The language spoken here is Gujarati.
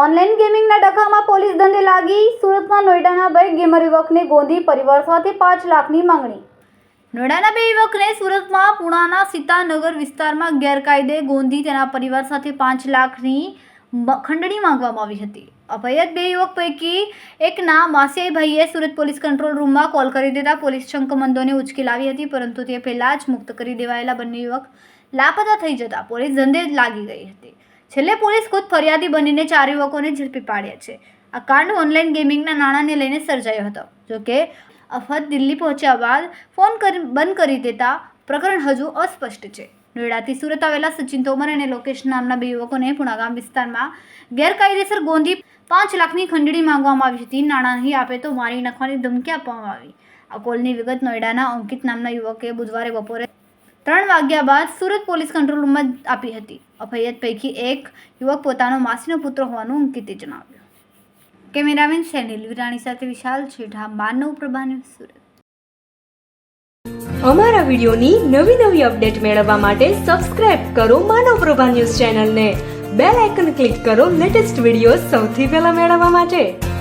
ઓનલાઈન ગેમિંગના ડખામાં પોલીસ ધંધે લાગી. સુરતમાં નોઈડાના બે ગેમર યુવકને ગોંધી પરિવાર સાથે પાંચ લાખની માંગણી. નોઈડાના બે યુવકને સુરતમાં પુણાના સીતાનગર વિસ્તારમાં ગેરકાયદે ગોંધી તેના પરિવાર સાથે પાંચ લાખની ખંડણી માંગવામાં આવી હતી. અભયત બે યુવક પૈકી એકના માસિયાઈભાઈએ સુરત પોલીસ કંટ્રોલ રૂમમાં કોલ કરી દેતા પોલીસ શંકમંદોને ઉચકી લાવી હતી, પરંતુ તે પહેલાં જ મુક્ત કરી દેવાયેલા બંને યુવક લાપતા થઈ જતા પોલીસ ધંધે લાગી ગઈ હતી. છેલ્લે પોલીસ ખુદ ફરિયાદી બનીને ચાર યુવકોને ઝડપી પાડ્યા છે. આ કાંડ ઓનલાઈન ગેમિંગના નાણાંને લઈને સર્જાયો હતો. જોકે અફત દિલ્હી પહોંચ્યા બાદ ફોન કરી, બંધ કરી દેતા પ્રકરણ હજુ અસ્પષ્ટ છે. નોઈડાથી સુરત આવેલા સચિન તોમર અને લોકેશ નામના બે યુવકોને પુણાગામ વિસ્તારમાં ગેરકાયદેસર ગોંધી પાંચ લાખની ખંડણી માંગવામાં આવી હતી. નાણાં નહીં આપે તો મારી નાખવાની ધમકી આપવામાં આવી. આ કોલની વિગત નોઈડાના અંકિત નામના યુવકે બુધવારે બપોરે ત્રણ વાગ્યા બાદ સુરત પોલીસ કંટ્રોલ રૂમમાં આપી હતી. અભયત પૈકી એક યુવક પોતાનો માસીનો પુત્ર હોવાનું અંકિતે જણાવ્યું. કેમેરામેન સેનિલ વિરાણી સાથે વિશાલ છેઠા માનવ પ્રભા સુરત. અમારા વિડીયોની નવી નવી અપડેટ મેળવવા માટે સબસ્ક્રાઇબ કરો માનવ પ્રભા ન્યૂઝ ચેનલને. બેલ આઇકન ક્લિક કરો લેટેસ્ટ વીડિયો સૌથી પહેલા મેળવવા માટે.